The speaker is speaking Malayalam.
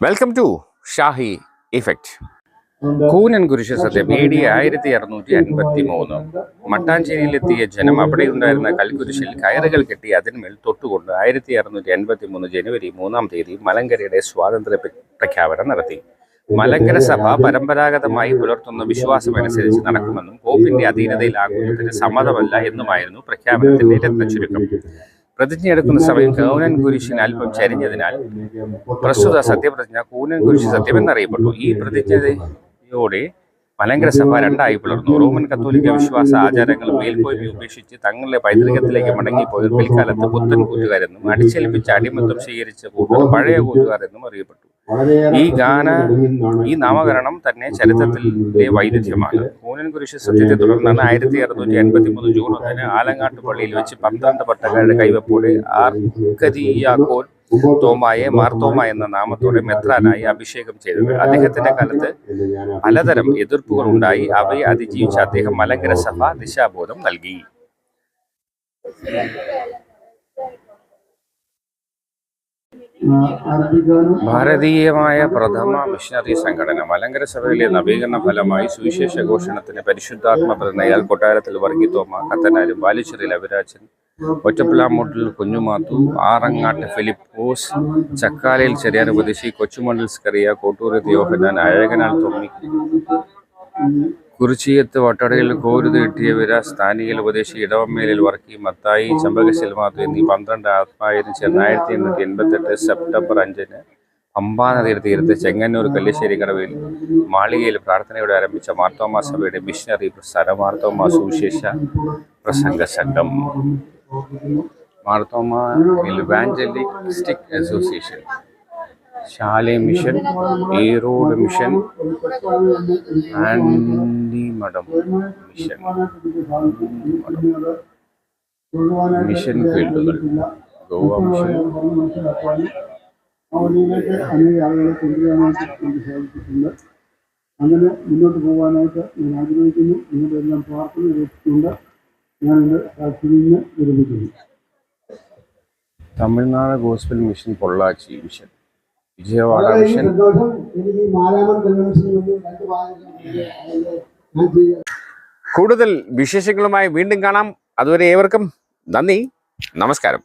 വെൽക്കം ടു ഷാഹി ഇഫക്റ്റ് കൂനൻ കുരിശ് സത്യം എ ഡി ആയിരത്തി അറുന്നൂറ്റി അൻപത്തി മൂന്ന് മട്ടാഞ്ചേരിയിലെത്തിയ ജനം അവിടെയുണ്ടായിരുന്ന കൽക്കുരിശിൽ കയറുകൾ കെട്ടി അതിന്മേൽ തൊട്ടുകൊണ്ട് ആയിരത്തി അറുന്നൂറ്റി അൻപത്തി മൂന്ന് ജനുവരി മൂന്നാം തീയതി മലങ്കരയുടെ സ്വാതന്ത്ര്യ പ്രഖ്യാപനം നടത്തി. മലങ്കര സഭ പരമ്പരാഗതമായി പുലർത്തുന്ന വിശ്വാസമനുസരിച്ച് നടക്കുമെന്നും പോപ്പിന്റെ അധീനതയിലാകുന്നതിന് സമ്മതമല്ല എന്നുമായിരുന്നു പ്രഖ്യാപനത്തിന്റെ രത്നച്ചുരുക്കം. പ്രതിജ്ഞയെടുക്കുന്ന സമയം കൗനൻ കുരിശിന് അല്പം ചരിഞ്ഞതിനാൽ പ്രസ്തുത സത്യപ്രതിജ്ഞ കൂനൻ കുരിശ് സത്യം എന്നറിയപ്പെട്ടു ഈ പ്രതിജ്ഞയോടെ മലങ്കര സഭ രണ്ടായി പിളർന്നു. റോമൻ കത്തോലിക്ക വിശ്വാസ ആചാരങ്ങൾ മേൽക്കോയ്മ ഉപേക്ഷിച്ച് തങ്ങളുടെ പൈതൃകത്തിലേക്ക് മടങ്ങിപ്പോയി പിൽക്കാലത്ത് പുത്തൻ കൂട്ടുകാരെന്നും അടിച്ചേൽപ്പിച്ച അടിമത്തം സ്വീകരിച്ച കൂട്ടുകാർ പഴയ കൂട്ടുകാരെന്നും അറിയപ്പെട്ടു. ഈ ഗാന ഈ നാമകരണം തന്നെ ചരിത്രത്തിലെ വൈരുദ്ധ്യമാണ്. കൂനൻ കുരിശ് സത്യത്തെ തുടർന്നാണ് ആയിരത്തി അറുന്നൂറ്റി അൻപത്തി മൂന്ന് ജൂൺ ഒന്നിന് ആലങ്ങാട്ട് പള്ളിയിൽ വെച്ച് പന്ത്രണ്ട് പട്ടക്കാരുടെ കൈവപ്പോടെ ആർക്കദിയാക്കോൻ തോമായെ മാർത്തോമ എന്ന നാമത്തോടെ മെത്രാനായി അഭിഷേകം ചെയ്തത് അദ്ദേഹത്തിന്റെ കാലത്ത് പലതരം എതിർപ്പുകൾ ഉണ്ടായി. അവയെ അതിജീവിച്ച അദ്ദേഹം മലങ്കര സഭ ദിശാബോധം നൽകി. ഭാരതീയമായ പ്രഥമ മിഷണറി സംഘടന മലങ്കര സഭയിലെ നവീകരണ ഫലമായി സുവിശേഷ ഘോഷണത്തിന് പരിശുദ്ധാത്മ പ്രതിനയാൽ കൊട്ടാരത്തിൽ വർഗീത്തോമ കത്തനാരും ബാലുശ്ശേരിൽ അവിരാജൻ ഒറ്റപ്പിലാമൂട്ടിൽ കുഞ്ഞുമാത്തു ആറങ്ങാട്ട് ഫിലിപ്പോസ് ചക്കാലയിൽ ചെറിയ ഉപദേശി കൊച്ചുമണ്ണിൽ സ്കറിയ കോട്ടൂർ യോഹനാൻ അഴകനാൽ തൊമ്മി. കുറിച്ചിയത്ത് വട്ടടയിൽ കോരുത് കിട്ടിയവര സ്ഥാനികൽ ഉപദേശി ഇടവമ്മേലിൽ വർക്കി മത്തായി ചമ്പകശിൽ മാത്തു എന്നീ പന്ത്രണ്ട് ആത്മായിരം ചേർന്ന് ആയിരത്തി എണ്ണൂറ്റി എൺപത്തെട്ട് സെപ്റ്റംബർ അഞ്ചിന് പമ്പാ നദിയുടെ തീരത്ത് ചെങ്ങന്നൂർ കല്ലശ്ശേരി കടവിൽ മാളികയിൽ പ്രാർത്ഥനയോടെ ആരംഭിച്ച മാർത്തോമാ സഭയുടെ മിഷനറി പ്രസ്ഥാന മാർത്തോമാ സുവിശേഷ പ്രസംഗ സംഘം. മാർത്തോമാ ഇവാഞ്ചലിസ്റ്റിക് അസോസിയേഷൻ ശാലെ മിഷൻ ഈറോഡ് മിഷൻ ആൻഡി മഠം മിഷൻ. മിഷൻ ഫീൽഡുകൾ ഗോവ മിഷൻ. അവധിയിലേക്ക് അനേക ആളുകളെ കൊണ്ടുവരാനായിട്ട് എനിക്ക് സാധിച്ചിട്ടുണ്ട് അങ്ങനെ മുന്നോട്ട് പോകാനായിട്ട് ഞാൻ ആഗ്രഹിക്കുന്നു. നിങ്ങളുടെ എല്ലാം പ്രാർത്ഥന ലഭിച്ചിട്ടുണ്ട് ഞാൻ എന്റെ സാക്ഷിയിൽ നിന്ന് വിരമിക്കുന്നു. Tamil Nadu gospel mission Pollachi mission. Vijayawada mission. കൂടുതൽ വിശേഷങ്ങളുമായി വീണ്ടും കാണാം. അതുവരെ ഏവർക്കും നന്ദി. നമസ്കാരം.